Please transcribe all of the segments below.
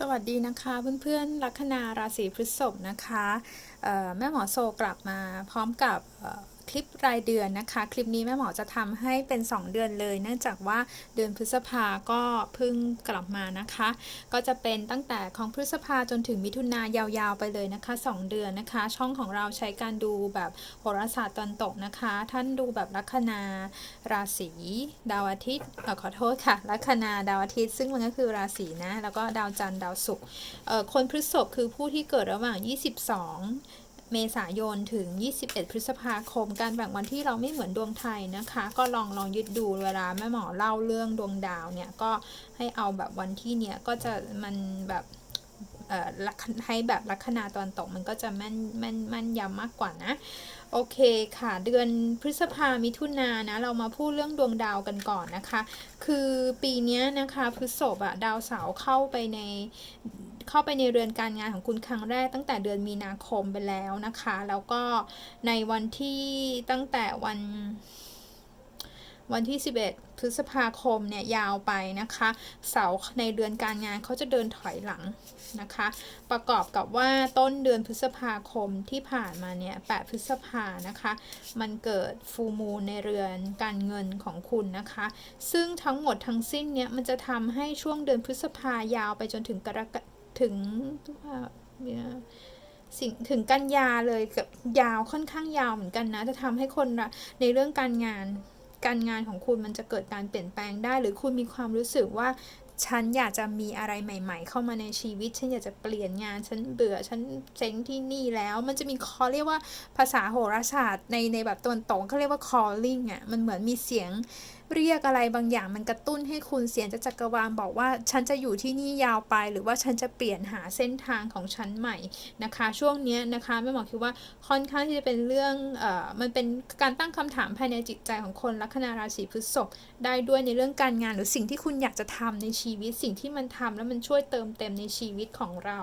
สวัสดีนะคะเพื่อนๆลัคนาราศีพฤษภนะคะแม่หมอโซกลับมาพร้อมกับ คลิปรายเดือนนะคะ คลิปนี้แม่หมอจะทำให้เป็น 2 เดือนเลย เนื่องจากว่าเดือนพฤษภาก็เพิ่งกลับมานะคะ ก็จะเป็นตั้งแต่ของพฤษภาจนถึงมิถุนายาวๆไปเลยนะคะ 2 เดือนนะคะ ช่องของเราใช้การดูแบบโหราศาสตร์ตอนตกนะคะ ท่านดูแบบลัคนาราศีดาวอาทิตย์เออขอโทษค่ะลัคนาดาวอาทิตย์ ซึ่งมันก็คือราศีนะ แล้วก็ดาวจันทร์ดาวศุกร์เออคนพฤษภคือผู้ที่เกิดระหว่าง 22 เมษายนถึง 21 พฤษภาคม การแบ่งวันที่เราไม่เหมือนดวงไทยนะคะ ก็ลองลองยึดดูเวลาแม่หมอเล่าเรื่องดวงดาวเนี่ยก็ให้เอาแบบวันที่เนี่ยก็จะมันแบบให้แบบลัคนาตอนตกมันก็จะแม่นแม่นแม่นยำมากกว่านะ โอเคค่ะ เดือนพฤษภามิถุนานะ เรามาพูดเรื่องดวงดาวกันก่อนนะคะ คือปีนี้นะคะพฤษภอะดาวเสาร์เข้าไปใน เข้าไปในเรือนการงานของคุณครั้งแรกตั้งแต่เดือนมีนาคมไปแล้วนะคะ แล้วก็ในวันที่ตั้งแต่วันวันที่ 11 พฤษภาคมเนี่ยยาวไปนะคะ เสาในเดือนการงานเขาจะเดินถอยหลังนะคะ ประกอบกับว่าต้นเดือนพฤษภาคมที่ผ่านมาเนี่ย 8 พฤษภานะคะ มันเกิดฟูมูลในเรือนการเงินของคุณนะคะ ซึ่งทั้งหมดทั้งสิ้นเนี่ย มันจะทำให้ช่วงเดือนพฤษภายาวไปจนถึงกรกฎ ถึงเนี่ยสิ่งถึงกันยาเลยกับยาวค่อนข้างยาวเหมือนกันนะ จะทำให้คนในเรื่องการงานการงานของคุณมันจะเกิดการเปลี่ยนแปลงได้ หรือคุณมีความรู้สึกว่าฉันอยากจะมีอะไรใหม่ ๆ เข้ามาในชีวิต ฉันอยากจะเปลี่ยนงาน ฉันเบื่อ ฉันเซ็งที่นี่แล้ว มันจะมีเขาเรียกว่าภาษาโหราศาสตร์ในในแบบตะวันตกเขาเรียกว่า calling อะ มันเหมือนมีเสียงเรียกอะไรบางอย่างมันกระตุ้นให้คุณเสียงจากจักรวาลบอกว่า ฉันจะอยู่ที่นี่ยาวไป หรือว่าฉันจะเปลี่ยนหาเส้นทางของฉันใหม่นะคะ ช่วงนี้นะคะแม่หมอคิดว่าค่อนข้างที่จะเป็นเรื่องเอ่อมันเป็นการตั้งคำถามภายในจิตใจของคนลัคนาราศีพฤษภได้ด้วยในเรื่องการงานหรือสิ่งที่คุณอยากจะทำในชีวิตสิ่งที่มันทำแล้วมันช่วยเติมเต็มในชีวิตของเรา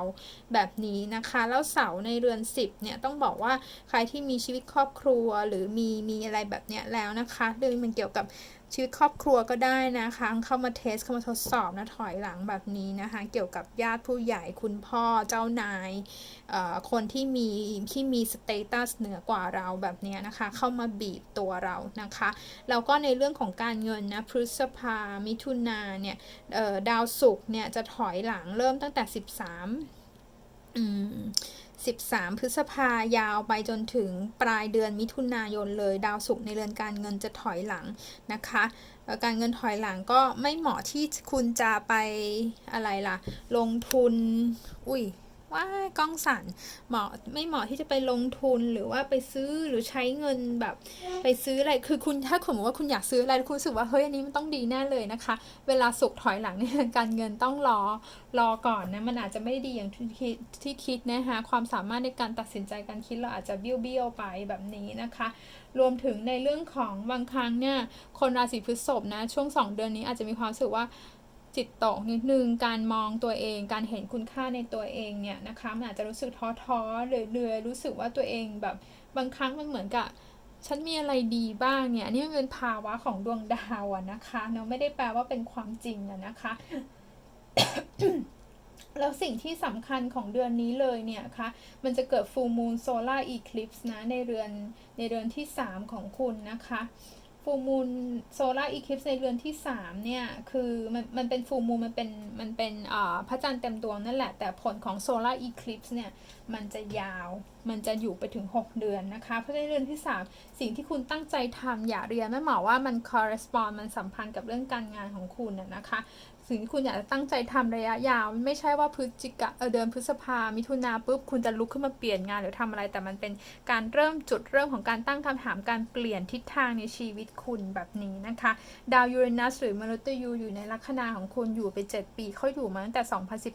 แบบนี้นะคะ แล้วเสาในเรือนสิบเนี่ยต้องบอกว่าใครที่มีชีวิตครอบครัวหรือมีมีอะไรแบบเนี้ยแล้วนะคะเรื่องมันเกี่ยวกับ ชีวิตครอบครัวก็ได้นะคะเข้ามาเทสเข้ามาทดสอบนะถอยหลังแบบนี้นะคะ เกี่ยวกับญาติผู้ใหญ่คุณพ่อเจ้านายคนที่มีที่มีสเตตัสเหนือกว่าเราแบบนี้นะคะ เข้ามาบีบตัวเรานะคะแล้วก็ในเรื่องของการเงินนะพฤษภามิถุนาเนี่ยดาวศุกร์เนี่ยจะถอยหลังเริ่มตั้งแต่ 13อืม 13 พฤษภายาวไปจนถึงปลายเดือนมิถุนายนเลย ดาวศุกร์ในเรือนการเงินจะถอยหลังนะคะการเงินถอยหลังก็ไม่เหมาะที่คุณจะไปอะไรล่ะ ลงทุน อุ้ย ว่ากล้องสั่นเหมาะไม่เหมาะที่จะไปลงทุนหรือว่าไปซื้อหรือใช้เงินแบบไปซื้ออะไรคือคุณถ้าสมมติว่าคุณอยากซื้ออะไรคุณรู้สึกว่าเฮ้ยอันนี้มันต้องดีแน่เลยนะคะ เวลาสุกถอยหลังเนี่ยการเงินต้องรอรอก่อนนะมันอาจจะไม่ดีอย่างที่คิดที่คิดนะคะความสามารถในการตัดสินใจการคิดเราอาจจะเบี้ยวเบี้ยวๆไปแบบนี้นะคะ รวมถึงในเรื่องของบางครั้งเนี่ยคนราศีพฤษภนะช่วง 2 เดือนนี้อาจจะมีความรู้สึกว่า จิตตกนิดนึง การมองตัวเอง การเห็นคุณค่าในตัวเองเนี่ยนะคะมันอาจจะรู้สึกท้อท้อเรื่อยๆรู้สึกว่าตัวเองแบบบางครั้งมันเหมือนกับฉันมีอะไรดีบ้างเนี่ยนี่มันเป็นภาวะของดวงดาวอะนะคะเนาะไม่ได้แปลว่าเป็นความจริงอะนะคะแล้วสิ่งที่สำคัญของเดือนนี้เลยเนี่ยคะ มันจะเกิด full moon solar eclipse นะ ในเรือนในเรือนที่ 3 ของคุณนะคะ ฟูมูลโซลาร์อีคลิปในเรือนที่ 3 เนี่ย คือมันมันเป็นฟูมูลมันเป็นมันเป็นพระจันทร์เต็มดวงนั่นแหละ แต่ผลของโซลาร์อีคลิปเนี่ย มันจะยาวมันจะอยู่ไปถึง 6 เดือนนะคะ เพราะในเดือนที่ 3 สิ่งที่คุณตั้งใจทำอย่าเรียนแม่หมอว่ามัน correspond มันสัมพันธ์กับเรื่องการงานของคุณน่ะนะคะ สิ่งที่คุณอยากจะตั้งใจทำระยะยาว ไม่ใช่ว่าพฤศจิกาเออเดือนพฤษภามิถุนาปุ๊บคุณจะลุกขึ้นมาเปลี่ยนงานหรือทำอะไร แต่มันเป็นการเริ่มจุดเริ่มของการตั้งคำถามการเปลี่ยนทิศทางในชีวิตคุณแบบนี้นะคะ ดาวยูเรนัสหรือมนุษย์ยูอยู่ในลัคนาของคุณอยู่ไป 7 ปีเขาอยู่มาตั้งแต่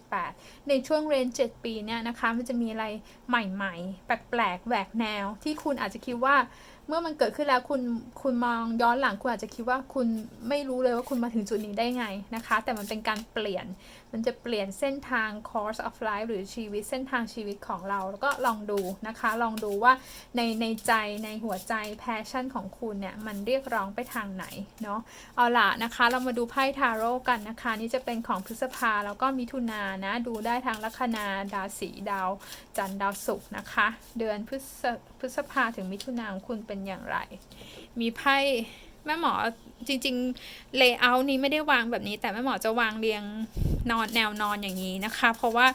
2018 ในช่วงเรนจ7ปีเนี่ยนะคะมันจะมีอะไรใหม่ ๆ แปลกๆแหวกแนว ที่คุณอาจจะคิดว่า เมื่อมันเกิดขึ้นแล้วคุณคุณมองย้อนหลังคุณอาจจะคิดว่าคุณไม่รู้เลยว่าคุณมาถึงจุดนี้ได้ไงนะคะ แต่มันเป็นการเปลี่ยนมันจะเปลี่ยนเส้นทาง course of life หรือชีวิตเส้นทางชีวิตของเรา แล้วก็ลองดูนะคะ ลองดูว่าในในใจในหัวใจ passion ของคุณเนี่ย มันเรียกร้องไปทางไหนเนาะเอาล่ะนะคะ เรามาดูไพ่ทาโร่กันนะคะ นี่จะเป็นของพฤษภาแล้วก็มิถุนานะ ดูได้ทางลัคนาดาวสีดาว จันทร์ดาวศุกร์นะคะ เดือนพฤษพ ฤษภาถึงมิถุนาของคุณเป็นอย่างไร มีไพ่แม่หมอจริงๆเลเยอร์นี้ไม่ได้วางแบบนี้ แต่แม่หมอจะวางเรียงนอนแนวนอนอย่างนี้นะคะ เพราะว่า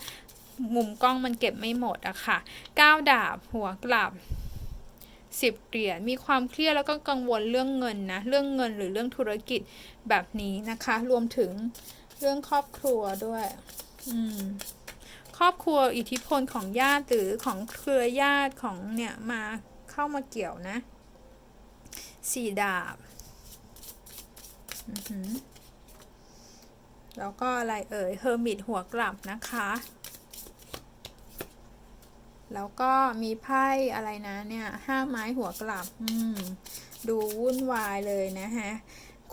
มุมกล้องมันเก็บไม่หมดอะค่ะ9ดาบหัวกลับ10เหรียญมีความเครียดแล้วก็กังวลเรื่องเงินนะ เรื่องเงินหรือเรื่องธุรกิจแบบนี้นะคะ รวมถึงเรื่องครอบครัวด้วย อืม รอบครัวอิทธิพลของญาติหรือของเครือญาติของเนี่ยมาเข้ามาเกี่ยวนะสี่ดาบแล้วก็อะไรเอ่ยเฮอร์มิตหัวกลับนะคะ แล้วก็มีไพ่อะไรนะเนี่ยห้าไม้หัวกลับ อืม ดูวุ่นวายเลยนะฮะ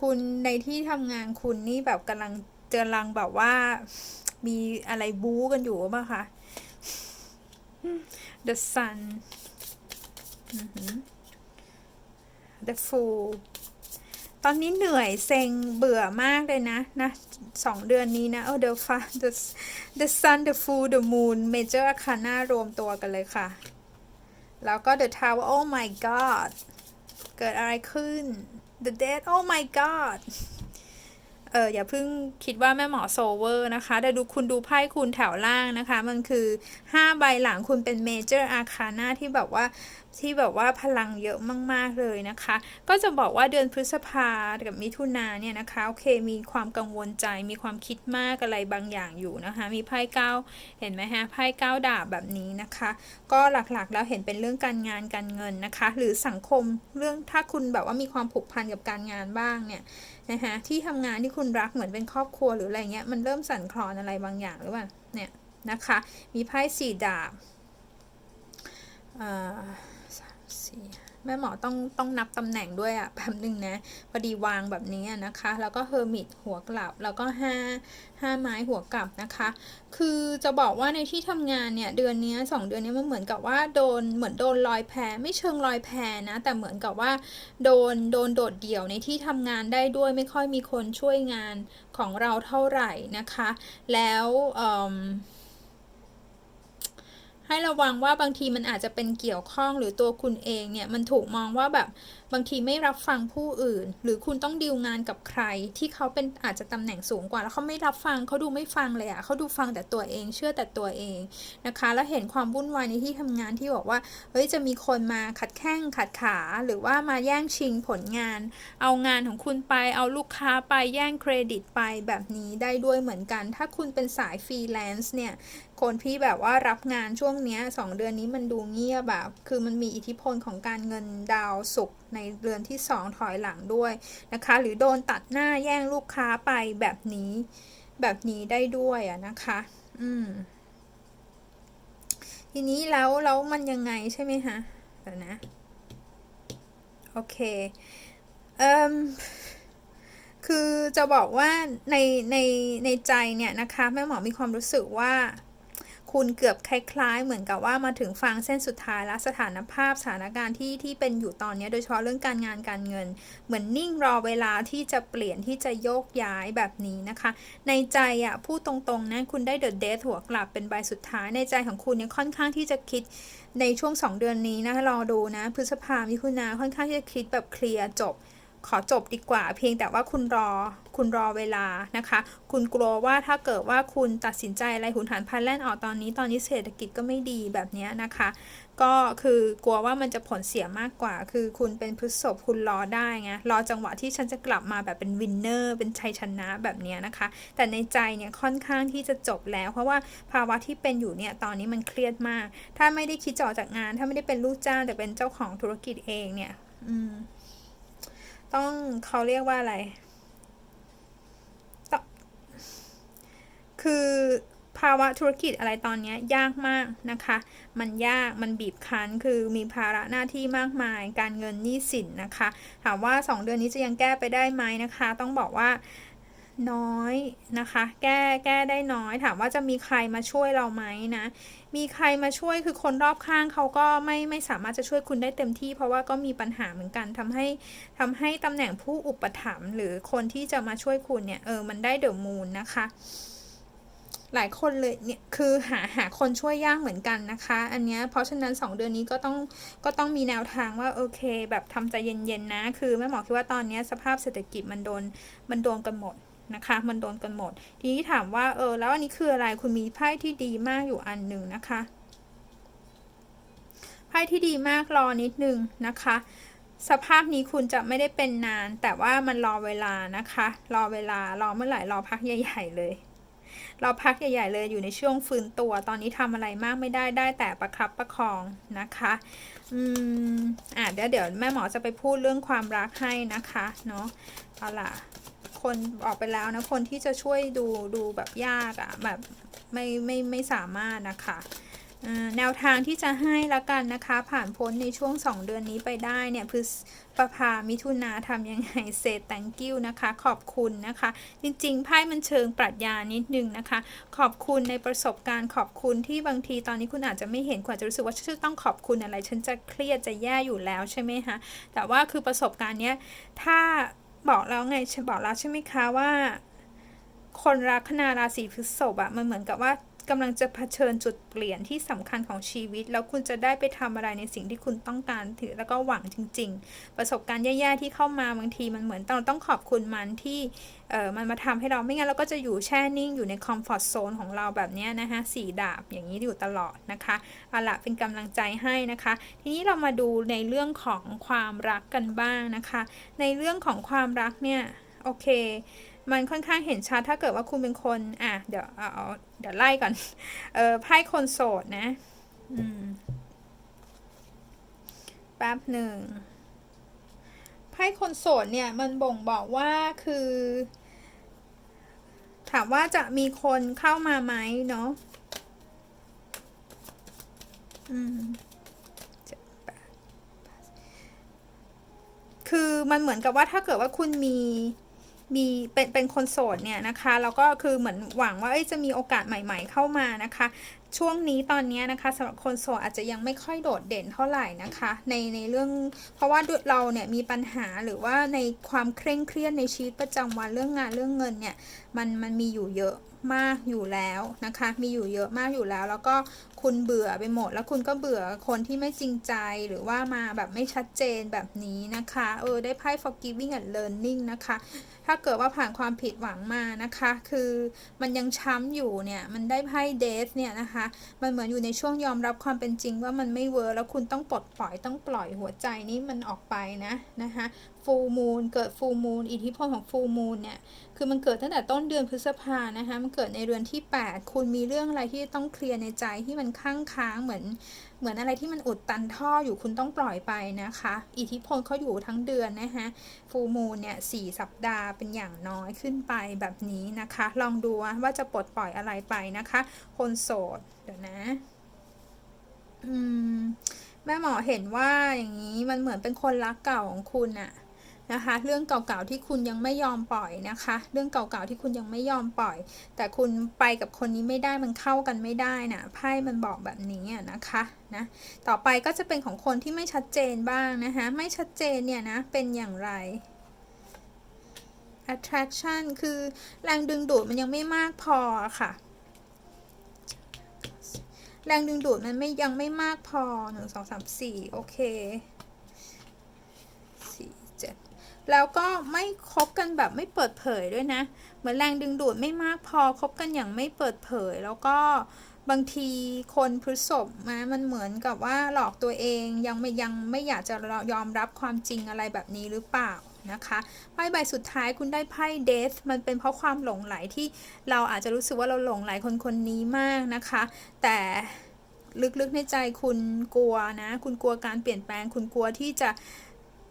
คุณในที่ทำงานคุณนี่แบบกำลังกำลังแบบว่า มีอะไรบู๊กันอยู่ป่ะคะ The Sun The Fool ตอนนี้เหนื่อยเซ็งเบื่อมากเลยนะนะสองเดือนนี้นะเออ The Fa The The Sun The Fool The Moon Major Arcana รวมตัวกันเลยค่ะ แล้วก็ The Tower Oh my God เกิดอะไรขึ้น The Dead Oh my God เอออย่าเพิ่งคิดว่าแม่หมอโซเวอร์นะคะ แต่ดูคุณดูไพ่คุณแถวล่างนะคะ มันคือ 5 ใบหลังคุณเป็นเมเจอร์อาคาน่าที่แบบว่าที่แบบว่าพลังเยอะมาก ๆ เลยนะคะ ก็จะบอกว่าเดือนพฤษภากับมิถุนาเนี่ยนะคะโอเคมีความกังวลใจมีความคิดมากอะไรบางอย่างอยู่นะคะ มีไพ่เก้าเห็นไหมฮะไพ่เก้าดาบแบบนี้นะคะ ก็หลักๆแล้วเห็นเป็นเรื่องการงานการเงินนะคะ หรือสังคมเรื่องถ้าคุณแบบว่ามีความผูกพันกับการงานบ้างเนี่ยนะคะที่ทำงานที่คุณรักเหมือนเป็นครอบครัวหรืออะไรเงี้ยมันเริ่มสั่นคลอนอะไรบางอย่างหรือเปล่าเนี่ยนะคะ มีไพ่สี่ดาบสา สี่แม่หมอต้องต้องนับตำแหน่งด้วยอะแป๊บนึงนะพอดีวางแบบนี้นะคะ แล้วก็เฮอร์มิตหัวกลับ แล้วก็ห้าห้าไม้หัวกลับนะคะ คือจะบอกว่าในที่ทำงานเนี่ยเดือนนี้สองเดือนนี้มันเหมือนกับว่าโดนเหมือนโดนลอยแพไม่เชิงลอยแพนะ แต่เหมือนกับว่าโดนโดนโดดเดี่ยวในที่ทำงานได้ด้วยไม่ค่อยมีคนช่วยงานของเราเท่าไหร่นะคะ แล้ว ให้ระวังว่าบางทีมันอาจจะเป็นเกี่ยวข้องหรือตัวคุณเองเนี่ยมันถูกมองว่าแบบ บางทีไม่รับฟังผู้อื่น หรือคุณต้องดีลงานกับใคร ที่เขาเป็นอาจจะตำแหน่งสูงกว่า แล้วเขาไม่รับฟังเขาดูไม่ฟังเลยอะ่ะเขาดูฟังแต่ตัวเองเชื่อแต่ตัวเองนะคะ แล้วเห็นความวุ่นวายในที่ทำงานที่บอกว่าเฮ้ยจะมีคนมาขัดแข้งขัดขาหรือว่ามาแย่งชิงผลงาน เอางานของคุณไปเอาลูกค้าไปแย่งเครดิตไปแบบนี้ได้ด้วยเหมือนกัน ถ้าคุณเป็นสายฟรีแลนซ์เนี่ยคนพี่แบบว่ารับงานช่วงนี้สองเดือนนี้มันดูเงียบแบบ คือมันมีอิทธิพลของการเงินดาวสุกในเดือนที่สองถอยหลังด้วยนะคะ หรือโดนตัดหน้าแย่งลูกค้าไปแบบนี้แบบนี้ได้ด้วยอะนะคะ อืม ทีนี้แล้วแล้วมันยังไงใช่ไหมคะเดี๋ยวนะ โอเค เอ่มคือจะบอกว่าในในในใจเนี่ยนะคะ แม่หมอมีความรู้สึกว่า คุณเกือบคล้ายๆ เหมือนกับว่ามาถึงฟังเส้นสุดท้ายแล้วสถานภาพสถานการณ์ที่ที่เป็นอยู่ตอนนี้ โดยเฉพาะเรื่องการงานการเงิน เหมือนนิ่งรอเวลาที่จะเปลี่ยนที่จะโยกย้ายแบบนี้นะคะ ในใจอะพูดตรงๆนะคุณได้เดอะเดทหัวกลับเป็นใบสุดท้ายในใจของคุณเนี่ยค่อนข้างที่จะคิดในช่วง 2 เดือนนี้นะรอดูนะพฤษภามิถุนาค่อนข้างที่จะคิดแบบเคลียร์จบ ขอจบดีกว่า เพียงแต่ว่าคุณรอคุณรอเวลานะคะ คุณกลัวว่าถ้าเกิดว่าคุณตัดสินใจอะไรหุนหันพันแล่นออกตอนนี้ ตอนนี้เศรษฐกิจก็ไม่ดีแบบนี้นะคะ ก็คือกลัวว่ามันจะผลเสียมากกว่า คือคุณเป็นพฤษภคุณรอได้ไงรอจังหวะที่ฉันจะกลับมาแบบเป็นวินเนอร์เป็นชัยชนะแบบนี้นะคะ แต่ในใจเนี่ยค่อนข้างที่จะจบแล้ว เพราะว่าภาวะที่เป็นอยู่เนี่ยตอนนี้มันเครียดมาก ถ้าไม่ได้คิดจอจากงาน ถ้าไม่ได้เป็นลูกจ้างแต่เป็นเจ้าของธุรกิจเองเนี่ย อืม ต้องเขาเรียกว่าอะไร คือภาวะธุรกิจอะไรตอนนี้ยยากมากนะคะ มันยาก มันบีบคั้น คือมีภาระหน้าที่มากมาย การเงินหนี้สินนะคะ ถามว่า 2 เดือนนี้จะยังแก้ไปได้ไหมนะคะ ต้องบอกว่า น้อยนะคะ แก้แก้ได้น้อย ถามว่าจะมีใครมาช่วยเราไหมนะ มีใครมาช่วยคือคนรอบข้างเขาก็ไม่ไม่สามารถจะช่วยคุณได้เต็มที่ เพราะว่าก็มีปัญหาเหมือนกันทำให้ทำให้ตำแหน่งผู้อุปถัมภ์หรือคนที่จะมาช่วยคุณเนี่ยเออมันได้เดอะมูนนะคะหลายคนเลยเนี่ยคือหาหาคนช่วยยากเหมือนกันนะคะ อันเนี้ยเพราะฉะนั้น 2 เดือนนี้ก็ต้องก็ต้องมีแนวทางว่าโอเค แบบทำใจเย็นๆนะ คือแม่หมอคิดว่าตอนนี้สภาพเศรษฐกิจมันโดนมันโดนกันหมด นะคะ มันโดนกันหมด ทีนี้ถามว่าเออแล้วอันนี้คืออะไรคุณมีไพ่ที่ดีมากอยู่อันหนึ่งนะคะไพ่ที่ดีมากรอนิดนึงนะคะ สภาพนี้คุณจะไม่ได้เป็นนาน แต่ว่ามันรอเวลานะคะ รอเวลารอเมื่อไหร่รอพักใหญ่ ๆ เลยเราพักใหญ่ ๆ เลยอยู่ในช่วงฟื้นตัว ตอนนี้ทำอะไรมากไม่ได้ได้แต่ประครับประคองนะคะ อืมอะเดี๋ยวเดี๋ยวแม่หมอจะไปพูดเรื่องความรักให้นะคะ เนาะเอาล่ะ คนออกไปแล้วนะ คนที่จะช่วยดูดูแบบยากอะ่ะแบบไม่ไม่ไม่สามารถนะคะแนวทางที่จะให้ละกันนะคะ ผ่านพ้นในช่วง 2 เดือนนี้ไปได้เนี่ยพฤษภามิถุนาทำยังไงเซตแตงกิ้วนะคะ ขอบคุณนะคะ จริงๆไพ่มันเชิงปรัชญานิดนึงนะคะ ขอบคุณในประสบการณ์ขอบคุณที่บางทีตอนนี้คุณอาจจะไม่เห็นคุณอาจะรู้สึกว่าฉันต้องขอบคุณอะไร ฉันจะเครียดจะแย่อยู่แล้วใช่ไหมคะแต่ว่าคือประสบการณ์เนี้ยถ้า บอกแล้วไงฉันบอกแล้วใช่ไหมคะว่า คนรักคนาราศีพฤษภอะมันเหมือนกับว่า กำลังจะเผชิญจุดเปลี่ยนที่สำคัญของชีวิต แล้วคุณจะได้ไปทำอะไรในสิ่งที่คุณต้องการถือแล้วก็หวังจริง ๆ ประสบการณ์แย่ๆที่เข้ามาบางทีมันเหมือนเราต้องขอบคุณมันที่เออมันมาทำให้เราไม่งั้นเราก็จะอยู่แช่นิ่งอยู่ในคอมฟอร์ทโซนของเราแบบนี้นะคะสีดาบอย่างนี้อยู่ตลอดนะคะเอาละเป็นกำลังใจให้นะคะ ทีนี้เรามาดูในเรื่องของความรักกันบ้างนะคะ ในเรื่องของความรักเนี่ยโอเค มันค่อนข้างเห็นชัดถ้าเกิดว่าคุณเป็นคนอะเดี๋ยวเอาเดี๋ยวไล่ก่อน เออไพ่คนโสดนะ อืมแป๊บหนึ่งไพ่คนโสดเนี่ยมันบ่งบอกว่าคือ ถามว่าจะมีคนเข้ามาไหมเนาะอืมคือมันเหมือนกับว่าถ้าเกิดว่าคุณมี มีเป็นเป็นคนโสดเนี่ยนะคะแล้วก็คือเหมือนหวังว่าจะมีโอกาสใหม่ ๆ เข้ามานะคะช่วงนี้ตอนนี้นะคะสำหรับคนโสดอาจจะยังไม่ค่อยโดดเด่นเท่าไหร่นะคะ ในในเรื่องเพราะว่าเราเนี่ยมีปัญหาหรือว่าในความเคร่งเครียดในชีวิตประจำวันเรื่องงานเรื่องเงินเนี่ยมันมันมีอยู่เยอะมากอยู่แล้วนะคะ มีอยู่เยอะมากอยู่แล้ว แล้วก็คุณเบื่อไปหมด แล้วคุณก็เบื่อคนที่ไม่จริงใจหรือว่ามาแบบไม่ชัดเจนแบบนี้นะคะ เออ ได้ไพ่ forgiving and learning นะคะ ถ้าเกิดว่าผ่านความผิดหวังมานะคะ คือมันยังช้ำอยู่เนี่ย มันได้ไพ่เดทเนี่ยนะคะมันเหมือนอยู่ในช่วงยอมรับความเป็นจริงว่ามันไม่เวิร์แล้วคุณต้องปลดปล่อยต้องปล่อยหัวใจนี้มันออกไปนะนะคะ ฟูมูลเกิดฟูมูลอิทธิพลของฟูมูลเนี่ยคือมันเกิดตั้งแต่ต้นเดือนพฤษภานะคะมันเกิดในเดือนที่ 8 คุณมีเรื่องอะไรที่ต้องเคลียร์ในใจที่มันค้างค้างเหมือน เหมือนอะไรที่มันอุดตันท่ออยู่คุณต้องปล่อยไปนะคะ อิทธิพลเขาอยู่ทั้งเดือนนะคะฟูมูลเนี่ยสสัปดาห์เป็นอย่างน้อยขึ้นไปแบบนี้นะคะ ลองดูว่าจะปลดปล่อยอะไรไปนะคะ คนโสดเดี๋ยวนะ อืมแม่หมอเห็นว่าอย่างนี้มันเหมือนเป็นคนรักเก่าของคุณอะ นะคะ เรื่องเก่าๆที่คุณยังไม่ยอมปล่อยนะคะ เรื่องเก่าๆที่คุณยังไม่ยอมปล่อย แต่คุณไปกับคนนี้ไม่ได้มันเข้ากันไม่ได้นะไพ่มันบอกแบบนี้นะคะนะต่อไปก็จะเป็นของคนที่ไม่ชัดเจนบ้างนะคะไม่ชัดเจนเนี่ยนะเป็นอย่างไร attraction คือแรงดึงดูดมันยังไม่มากพอค่ะ แรงดึงดูดมันไม่ยังไม่มากพอหนึ่งสองสามสี่โอเค แล้วก็ไม่คบกันแบบไม่เปิดเผยด้วยนะ เหมือนแรงดึงดูดไม่มากพอคบกันอย่างไม่เปิดเผย แล้วก็บางทีคนพฤษภมามันเหมือนกับว่าหลอกตัวเองยังไม่ยังไม่อยากจะยอมรับความจริงอะไรแบบนี้หรือเปล่านะคะไพ่ใบสุดท้ายคุณได้ไพ่เดธมันเป็นเพราะความหลงไหลที่เราอาจจะรู้สึกว่าเราหลงไหลคนคนนี้มากนะคะ แต่ลึกๆในใจคุณกลัวนะ คุณกลัวการเปลี่ยนแปลง คุณกลัวที่จะ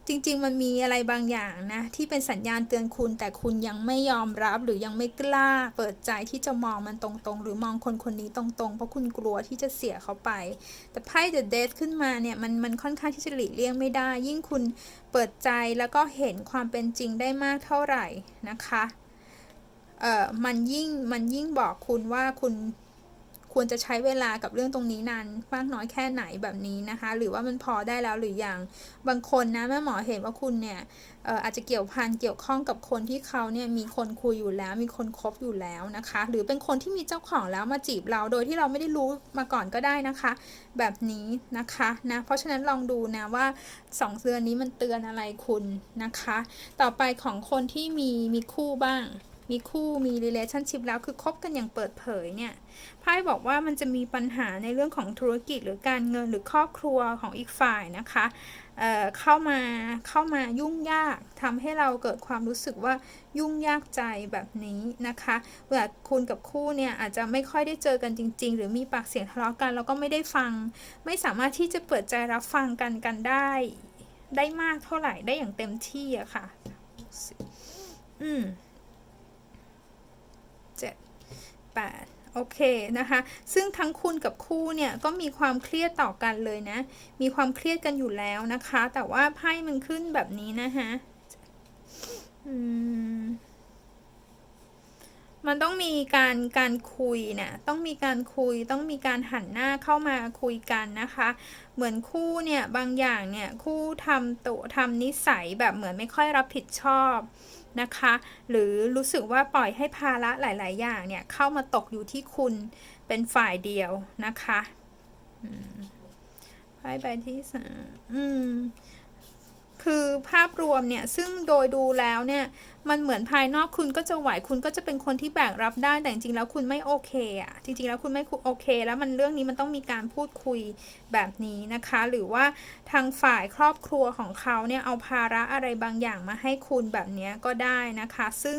จริง ๆ มันมีอะไรบางอย่างนะที่เป็นสัญญาณเตือนคุณ แต่คุณยังไม่ยอมรับหรือยังไม่กล้า เปิดใจที่จะมองมันตรงๆ หรือมองคนคนนี้ตรงๆ เพราะคุณกลัวที่จะเสียเขาไป แต่ไพ่ The Death ขึ้นมาเนี่ยมันมันค่อนข้างที่จะหลีกเลี่ยงไม่ได้ ยิ่งคุณเปิดใจแล้วก็เห็นความเป็นจริงได้มากเท่าไหร่นะคะเอ่อมันยิ่งมันยิ่งบอกคุณว่าคุณ ควรจะใช้เวลากับเรื่องตรงนี้นานมากน้อยแค่ไหนแบบนี้นะคะ หรือว่ามันพอได้แล้วหรือยังบางคนนะแม่หมอเห็นว่าคุณเนี่ยอาจจะเกี่ยวพันเกี่ยวข้องกับคนที่เขาเนี่ยมีคนคุยอยู่แล้ว มีคนคบอยู่แล้วนะคะ หรือเป็นคนที่มีเจ้าของแล้วมาจีบเราโดยที่เราไม่ได้รู้มาก่อนก็ได้นะคะ แบบนี้นะคะนะเพราะฉะนั้นลองดูนะว่าสองเดือนนี้มันเตือนอะไรคุณนะคะ ต่อไปของคนที่มีมีคู่บ้าง มีคู่มี relationship แล้วคือคบกันอย่างเปิดเผยเนี่ยไพ่บอกว่ามันจะมีปัญหาในเรื่องของธุรกิจหรือการเงินหรือครอบครัวของอีกฝ่ายนะคะเเข้ามาเข้ามายุ่งยากทำให้เราเกิดความรู้สึกว่ายุ่งยากใจแบบนี้นะคะเวลาคุณกับคู่เนี่ยอาจจะไม่ค่อยได้เจอกันจริง ๆ หรือมีปากเสียงทะเลาะกันแล้วก็ไม่ได้ฟัง ไม่สามารถที่จะเปิดใจรับฟังกันกันได้ ได้มากเท่าไหร่ได้อย่างเต็มที่อะค่ะ อืม 8โอเคนะคะ ซึ่งทั้งคุณกับคู่เนี่ยก็มีความเครียดต่อกันเลยนะ มีความเครียดกันอยู่แล้วนะคะ แต่ว่าไพ่มันขึ้นแบบนี้นะคะมมันต้องมีการการคุยนะต้องมีการคุย ต้องมีการหันหน้าเข้ามาคุยกันนะคะ เหมือนคู่เนี่ยบางอย่างเนี่ยคู่ทำตัวทำนิสัยแบบเหมือนไม่ค่อยรับผิดชอบ นะคะ หรือรู้สึกว่าปล่อยให้ภาระหลาย ๆ อย่างเนี่ย เข้ามาตกอยู่ที่คุณเป็นฝ่ายเดียวนะคะไพ่ใบที่สามคือภาพรวมเนี่ย ซึ่งโดยดูแล้วเนี่ย มันเหมือนภายนอกคุณก็จะไหวคุณก็จะเป็นคนที่แบกรับได้แต่จริงๆแล้วคุณไม่โอเคอะจริงๆแล้วคุณไม่โอเค แล้วมันเรื่องนี้มันต้องมีการพูดคุยแบบนี้นะคะ หรือว่าทางฝ่ายครอบครัวของเขาเนี่ยเอาภาระอะไรบางอย่างมาให้คุณแบบนี้ก็ได้นะคะ ซึ่ง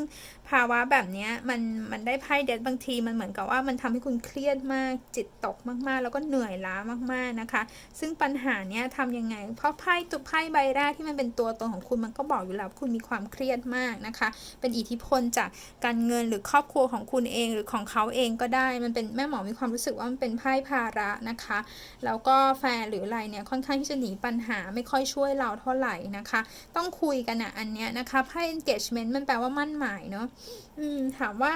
ภาวะแบบนี้มันมันได้ไพ่เด็ดบางทีมันเหมือนกับว่ามันทำให้คุณเครียดมากจิตตกมากๆ แล้วก็เหนื่อยล้ามากๆนะคะ ซึ่งปัญหาเนี้ยทำยังไง เพราะไพ่ตุกไพ่ใบแรกที่มันเป็นตัวตนของคุณมันก็บอกอยู่แล้วคุณมีความเครียดมากนะคะเป็นอิทธิพลจากการเงินหรือครอบครัวของคุณเองหรือของเขาเองก็ได้ มันเป็นแม่หมอมีความรู้สึกว่ามันเป็นไพ่ภาระนะคะ แล้วก็แฟนหรืออะไรเนี่ยค่อนข้างที่จะหนีปัญหาไม่ค่อยช่วยเราเท่าไหร่นะคะ ต้องคุยกันอะอันเนี้ยนะคะไพ่ engagement มันแปลว่ามั่นหมายเนาะอืมถามว่า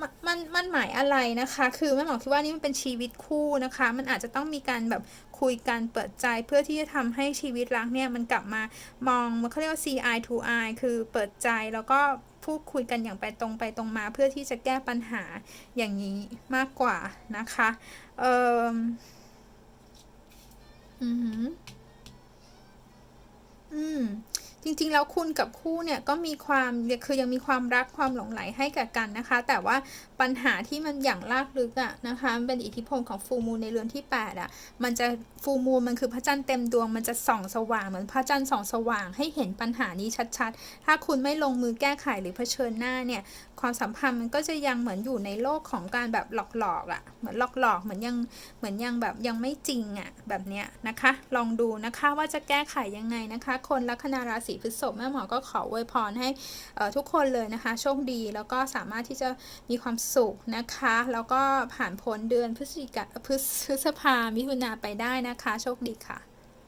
มันมันมันหมายอะไรนะคะ คือแม่หมอคิดว่านี่มันเป็นชีวิตคู่นะคะ มันอาจจะต้องมีการแบบ คุยกันเปิดใจเพื่อที่จะทำให้ชีวิตรักเนี่ยมันกลับมามองมันเขาเรียกว่า CI to I คือเปิดใจแล้วก็พูดคุยกันอย่างไปตรงไปตรงมา เพื่อที่จะแก้ปัญหาอย่างนี้มากกว่านะคะเอ่ออืมอืม จริงๆ แล้วคุณกับคู่เนี่ยก็มีความคือยังมีความรักความหลงไหลให้กับกันนะคะ แต่ว่าปัญหาที่มันอย่างลากลึกอะนะคะมันเป็นอิทธิพลของฟูมูลในเรือนที่8อะมันจะฟูมูลมันคือพระจันทร์เต็มดวงมันจะส่องสว่างเหมือนพระจันทร์ส่องสว่างให้เห็นปัญหานี้ชัดๆ ถ้าคุณไม่ลงมือแก้ไขหรือเผชิญหน้าเนี่ยความสัมพันธ์มันก็จะยังเหมือนอยู่ในโลกของการแบบหลอกๆอะเหมือนหลอกๆเหมือนยังเหมือนยังแบบยังไม่จริงอะแบบเนี้ยนะคะ ลองดูนะคะว่าจะแก้ไขยังไงนะคะ คนลัคนาราศีพฤษภแม่หมอก็ขออวยพรให้ทุกคนเลยนะคะโชคดีแล้วก็สามารถที่จะมีความสุขนะคะ แล้วก็ผ่านพ้นเดือนพฤศจิกาพฤษภามิถุนาไปได้นะคะ โชคดีค่ะ